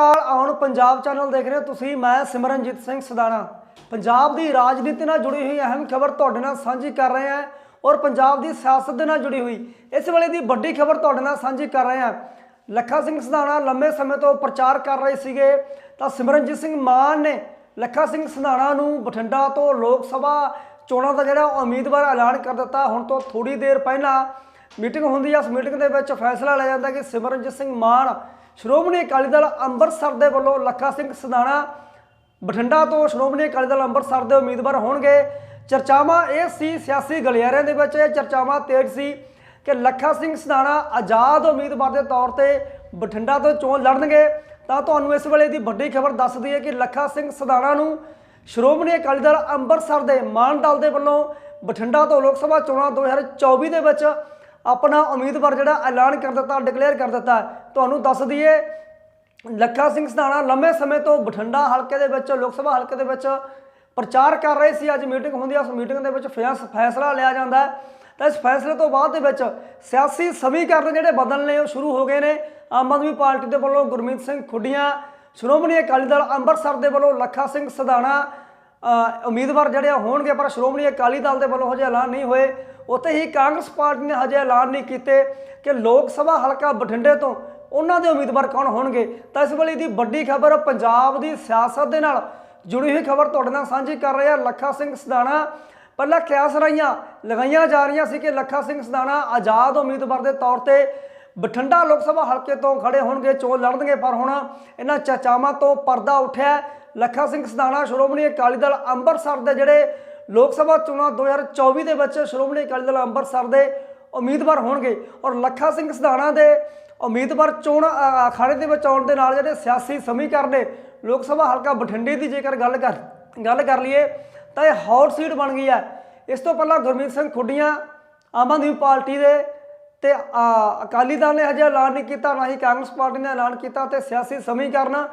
ਆਉਣ ਪੰਜਾਬ ਚੈਨਲ ਦੇਖ ਰਹੇ ਹੋ ਤੁਸੀਂ, ਮੈਂ ਸਿਮਰਨਜੀਤ ਸਿੰਘ ਸਦਾਣਾ। ਪੰਜਾਬ ਦੀ ਰਾਜਨੀਤੀ ਨਾਲ ਜੁੜੀ ਹੋਈ ਅਹਿਮ ਖਬਰ ਤੁਹਾਡੇ ਨਾਲ ਸਾਂਝੀ ਕਰ ਰਹੇ ਹਾਂ ਔਰ ਪੰਜਾਬ ਦੀ ਸਿਆਸਤ ਦੇ ਨਾਲ ਜੁੜੀ ਹੋਈ। ਇਸ ਵੇਲੇ ਦੀ ਵੱਡੀ ਖਬਰ ਤੁਹਾਡੇ ਨਾਲ ਸਾਂਝੀ ਕਰ ਰਹੇ ਹਾਂ। ਲੱਖਾ ਸਿੰਘ ਸਦਾਣਾ ਲੰਮੇ ਸਮੇਂ ਤੋਂ ਪ੍ਰਚਾਰ ਕਰ ਰਹੇ ਸੀਗੇ, ਤਾਂ ਸਿਮਰਨਜੀਤ ਸਿੰਘ ਮਾਨ ਨੇ ਲੱਖਾ ਸਿੰਘ ਸਦਾਣਾ ਨੂੰ ਬਠਿੰਡਾ ਤੋਂ ਲੋਕ ਸਭਾ ਚੋਣਾਂ ਦਾ ਜਿਹੜਾ ਉਮੀਦਵਾਰ ਐਲਾਨ ਕਰ ਦਿੱਤਾ, ਹੁਣ ਤੋਂ ਥੋੜੀ ਦੇਰ ਪਹਿਲਾਂ ਮੀਟਿੰਗ ਹੁੰਦੀ ਹੈ ਇਸ ਮੀਟਿੰਗ ਦੇ ਵਿੱਚ ਫੈਸਲਾ ਲਿਆ ਜਾਂਦਾ ਕਿ ਸਿਮਰਨਜੀਤ ਸਿੰਘ ਮਾਨ ਸ਼੍ਰੋਮਣੀ ਅਕਾਲੀ ਦਲ ਅੰਮ੍ਰਿਤਸਰ ਦੇ ਵੱਲੋਂ ਲੱਖਾ ਸਿੰਘ ਸਦਾਣਾ ਬਠਿੰਡਾ ਤੋਂ ਸ਼੍ਰੋਮਣੀ ਅਕਾਲੀ ਦਲ ਅੰਮ੍ਰਿਤਸਰ ਦੇ ਉਮੀਦਵਾਰ ਹੋਣਗੇ। ਚਰਚਾਵਾਂ ਇਹ ਸੀ ਸਿਆਸੀ ਗਲਿਆਰਿਆਂ ਦੇ ਵਿੱਚ, ਇਹ ਚਰਚਾਵਾਂ ਤੇਜ਼ ਸੀ ਕਿ ਲੱਖਾ ਸਿੰਘ ਸਦਾਣਾ ਆਜ਼ਾਦ ਉਮੀਦਵਾਰ ਦੇ ਤੌਰ ਤੇ ਬਠਿੰਡਾ ਤੋਂ ਚੋਣ ਲੜਨਗੇ। ਤਾਂ ਤੁਹਾਨੂੰ ਇਸ ਵੇਲੇ ਦੀ ਵੱਡੀ ਖਬਰ ਦੱਸ ਦਈਏ ਕਿ ਲੱਖਾ ਸਿੰਘ ਸਦਾਣਾ ਨੂੰ ਸ਼੍ਰੋਮਣੀ ਅਕਾਲੀ ਦਲ ਅੰਮ੍ਰਿਤਸਰ ਦੇ ਮਾਨ ਦਲ ਦੇ ਵੱਲੋਂ ਬਠਿੰਡਾ ਤੋਂ ਲੋਕ ਸਭਾ ਚੋਣਾਂ 2024 ਦੇ ਵਿੱਚ ਆਪਣਾ ਉਮੀਦਵਾਰ ਜਿਹੜਾ ਐਲਾਨ ਕਰ ਦਿੱਤਾ ਡਿਕਲੇਅਰ ਕਰ ਦਿੱਤਾ। ਤੁਹਾਨੂੰ ਦੱਸ ਦਈਏ, ਲੱਖਾ ਸਿੰਘ ਸਧਾਣਾ ਲੰਮੇ ਸਮੇਂ ਤੋਂ ਬਠਿੰਡਾ ਹਲਕੇ ਦੇ ਵਿੱਚ, ਲੋਕ ਸਭਾ ਹਲਕੇ ਦੇ ਵਿੱਚ ਪ੍ਰਚਾਰ ਕਰ ਰਹੇ ਸੀ। ਅੱਜ ਮੀਟਿੰਗ ਹੁੰਦੀ ਹੈ ਉਸ ਮੀਟਿੰਗ ਦੇ ਵਿੱਚ ਫੈਸ- ਫੈਸਲਾ ਲਿਆ ਜਾਂਦਾ ਤਾਂ ਇਸ ਫੈਸਲੇ ਤੋਂ ਬਾਅਦ ਦੇ ਵਿੱਚ ਸਿਆਸੀ ਸਮੀਕਰਨ ਜਿਹੜੇ ਬਦਲਨੇ ਉਹ ਸ਼ੁਰੂ ਹੋ ਗਏ ਨੇ। ਆਮ ਆਦਮੀ ਪਾਰਟੀ ਦੇ ਵੱਲੋਂ ਗੁਰਮੀਤ ਸਿੰਘ ਖੁੱਡੀਆਂ, ਸ਼੍ਰੋਮਣੀ ਅਕਾਲੀ ਦਲ ਅੰਮ੍ਰਿਤਸਰ ਦੇ ਵੱਲੋਂ ਲੱਖਾ ਸਿੰਘ ਸਧਾਣਾ ਉਮੀਦਵਾਰ ਜਿਹੜੇ ਹੋਣਗੇ, ਪਰ ਸ਼੍ਰੋਮਣੀ ਅਕਾਲੀ ਦਲ ਦੇ ਵੱਲੋਂ ਹਜੇ ਐਲਾਨ ਨਹੀਂ ਹੋਏ। ਉੱਥੇ ਹੀ ਕਾਂਗਰਸ ਪਾਰਟੀ ਨੇ ਹਜੇ ਐਲਾਨ ਨਹੀਂ ਕੀਤੇ ਕਿ ਲੋਕ ਸਭਾ ਹਲਕਾ ਬਠਿੰਡੇ ਤੋਂ ਉਹਨਾਂ ਦੇ ਉਮੀਦਵਾਰ ਕੌਣ ਹੋਣਗੇ। ਤਾਂ ਇਸ ਵੇਲੇ ਦੀ ਵੱਡੀ ਖਬਰ, ਪੰਜਾਬ ਦੀ ਸਿਆਸਤ ਦੇ ਨਾਲ ਜੁੜੀ ਹੋਈ ਖਬਰ ਤੁਹਾਡੇ ਨਾਲ ਸਾਂਝੀ ਕਰ ਰਿਹਾ ਲੱਖਾ ਸਿੰਘ ਸਦਾਣਾ। ਪਹਿਲਾਂ ਕਿਆਸ ਰਾਈਆਂ ਲਗਾਈਆਂ ਜਾ ਰਹੀਆਂ ਸੀ ਕਿ ਲੱਖਾ ਸਿੰਘ ਸਦਾਣਾ ਆਜ਼ਾਦ ਉਮੀਦਵਾਰ ਦੇ ਤੌਰ ਤੇ ਬਠਿੰਡਾ ਲੋਕ ਸਭਾ ਹਲਕੇ ਤੋਂ ਖੜੇ ਹੋਣਗੇ, ਚੋਣ ਲੜਨਗੇ, ਪਰ ਹੁਣ ਇਹਨਾਂ ਚਰਚਾਵਾਂ ਤੋਂ ਪਰਦਾ ਉੱਠਿਆ। ਲੱਖਾ ਸਿੰਘ ਸਦਾਣਾ, ਸ਼੍ਰੋਮਣੀ ਅਕਾਲੀ ਦਲ ਅੰਮ੍ਰਿਤਸਰ ਦੇ ਜਿਹੜੇ ਲੋਕ ਸਭਾ ਚੋਣਾਂ 2024 ਦੇ ਵਿੱਚ ਸ਼੍ਰੋਮਣੀ ਅਕਾਲੀ ਦਲ ਅੰਮ੍ਰਿਤਸਰ ਦੇ ਉਮੀਦਵਾਰ ਹੋਣਗੇ ਔਰ ਲੱਖਾ ਸਿੰਘ ਸਦਾਣਾ ਦੇ ਉਮੀਦਵਾਰ ਚੋਣ ਅਖਾੜੇ ਦੇ ਵਿੱਚ ਆਉਣ ਦੇ ਨਾਲ ਜਿਹੜੇ ਸਿਆਸੀ ਸਮੀਕਰਨ ਨੇ, ਲੋਕ ਸਭਾ ਹਲਕਾ ਬਠਿੰਡੇ ਦੀ ਜੇਕਰ ਗੱਲ ਕਰ ਗੱਲ ਕਰ ਲਈਏ, ਤਾਂ ਇਹ ਹੌਟ ਸੀਟ ਬਣ ਗਈ ਹੈ। ਇਸ ਤੋਂ ਪਹਿਲਾਂ ਗੁਰਮੀਤ ਸਿੰਘ ਖੁੱਡੀਆਂ ਆਮ ਆਦਮੀ ਪਾਰਟੀ ਦੇ ਤੇ ਅਕਾਲੀ ਦਲ ਨੇ ਹਜੇ ਐਲਾਨ ਨਹੀਂ ਕੀਤਾ, ਨਾ ਹੀ ਕਾਂਗਰਸ ਪਾਰਟੀ ਨੇ ਐਲਾਨ ਕੀਤਾ ਤੇ ਸਿਆਸੀ ਸਮੀਕਰਨ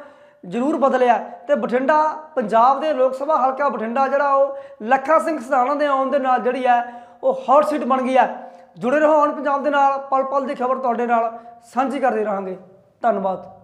ਜ਼ਰੂਰ ਬਦਲਿਆ ਤੇ ਬਠਿੰਡਾ ਪੰਜਾਬ ਦੇ ਲੋਕ ਸਭਾ ਹਲਕਾ ਬਠਿੰਡਾ ਜਿਹੜਾ ਉਹ ਲੱਖਾ ਸਿੰਘ ਸਦਾਣਾ ਦੇ ਆਉਣ ਦੇ ਨਾਲ ਜਿਹੜੀ ਹੈ ਉਹ ਹੌਟ ਸੀਟ ਬਣ ਗਈ ਹੈ। ਜੁੜੇ ਰਹੋ ਹੁਣ ਪੰਜਾਬ ਦੇ ਨਾਲ, ਪਲ ਪਲ ਦੀ ਖਬਰ ਤੁਹਾਡੇ ਨਾਲ ਸਾਂਝੀ ਕਰਦੇ ਰਹਾਂਗੇ। ਧੰਨਵਾਦ।